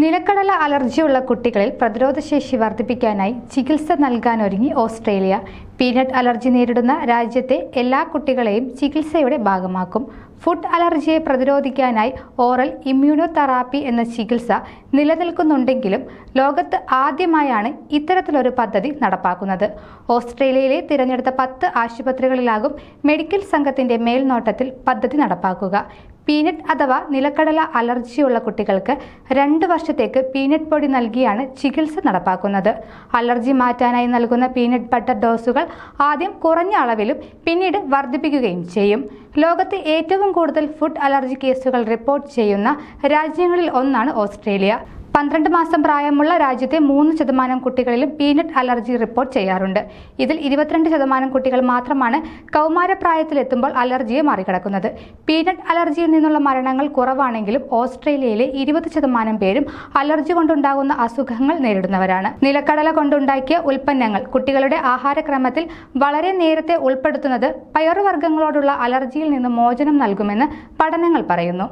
നിലക്കടല അലർജിയുള്ള കുട്ടികളിൽ പ്രതിരോധശേഷി വർദ്ധിപ്പിക്കാനായി ചികിത്സ നൽകാനൊരുങ്ങി ഓസ്ട്രേലിയ. പീനട്ട് അലർജി നേരിടുന്ന രാജ്യത്തെ എല്ലാ കുട്ടികളെയും ചികിത്സയുടെ ഭാഗമാക്കും. ഫുഡ് അലർജിയെ പ്രതിരോധിക്കാനായി ഓറൽ ഇമ്മ്യൂണോതെറാപ്പി എന്ന ചികിത്സ നിലനിൽക്കുന്നുണ്ടെങ്കിലും ലോകത്ത് ആദ്യമായാണ് ഇത്തരത്തിലൊരു പദ്ധതി നടപ്പാക്കുന്നത്. ഓസ്ട്രേലിയയിലെ തിരഞ്ഞെടുത്ത പത്ത് ആശുപത്രികളിലാകും മെഡിക്കൽ സംഘത്തിന്റെ മേൽനോട്ടത്തിൽ പദ്ധതി നടപ്പാക്കുക. പീനട്ട് അഥവാ നിലക്കടല അലർജിയുള്ള കുട്ടികൾക്ക് രണ്ട് വർഷത്തേക്ക് പീനട്ട് പൊടി നൽകിയാണ് ചികിത്സ നടപ്പാക്കുന്നത്. അലർജി മാറ്റാനായി നൽകുന്ന പീനട്ട് ബട്ടർ ഡോസുകൾ ആദ്യം കുറഞ്ഞ അളവിലും പിന്നീട് വർദ്ധിപ്പിക്കുകയും ചെയ്യും. ലോകത്ത് ഏറ്റവും കൂടുതൽ ഫുഡ് അലർജി കേസുകൾ റിപ്പോർട്ട് ചെയ്യുന്ന രാജ്യങ്ങളിൽ ഒന്നാണ് ഓസ്ട്രേലിയ. പന്ത്രണ്ട് മാസം പ്രായമുള്ള രാജ്യത്തെ മൂന്ന് ശതമാനം കുട്ടികളിലും പീനട്ട് അലർജി റിപ്പോർട്ട് ചെയ്യാറുണ്ട്. ഇതിൽ ഇരുപത്തിരണ്ട് ശതമാനം കുട്ടികൾ മാത്രമാണ് കൗമാരപ്രായത്തിലെത്തുമ്പോൾ അലർജിയെ മറികടക്കുന്നത്. പീനട്ട് അലർജിയിൽ നിന്നുള്ള മരണങ്ങൾ കുറവാണെങ്കിലും ഓസ്ട്രേലിയയിലെ ഇരുപത് ശതമാനം പേരും അലർജി കൊണ്ടുണ്ടാകുന്ന അസുഖങ്ങൾ നേരിടുന്നവരാണ്. നിലക്കടല കൊണ്ടുണ്ടാക്കിയ ഉൽപ്പന്നങ്ങൾ കുട്ടികളുടെ ആഹാരക്രമത്തിൽ വളരെ നേരത്തെ ഉൾപ്പെടുത്തുന്നത് പയറുവർഗങ്ങളോടുള്ള അലർജിയിൽ നിന്ന് മോചനം നൽകുമെന്ന് പഠനങ്ങൾ പറയുന്നു.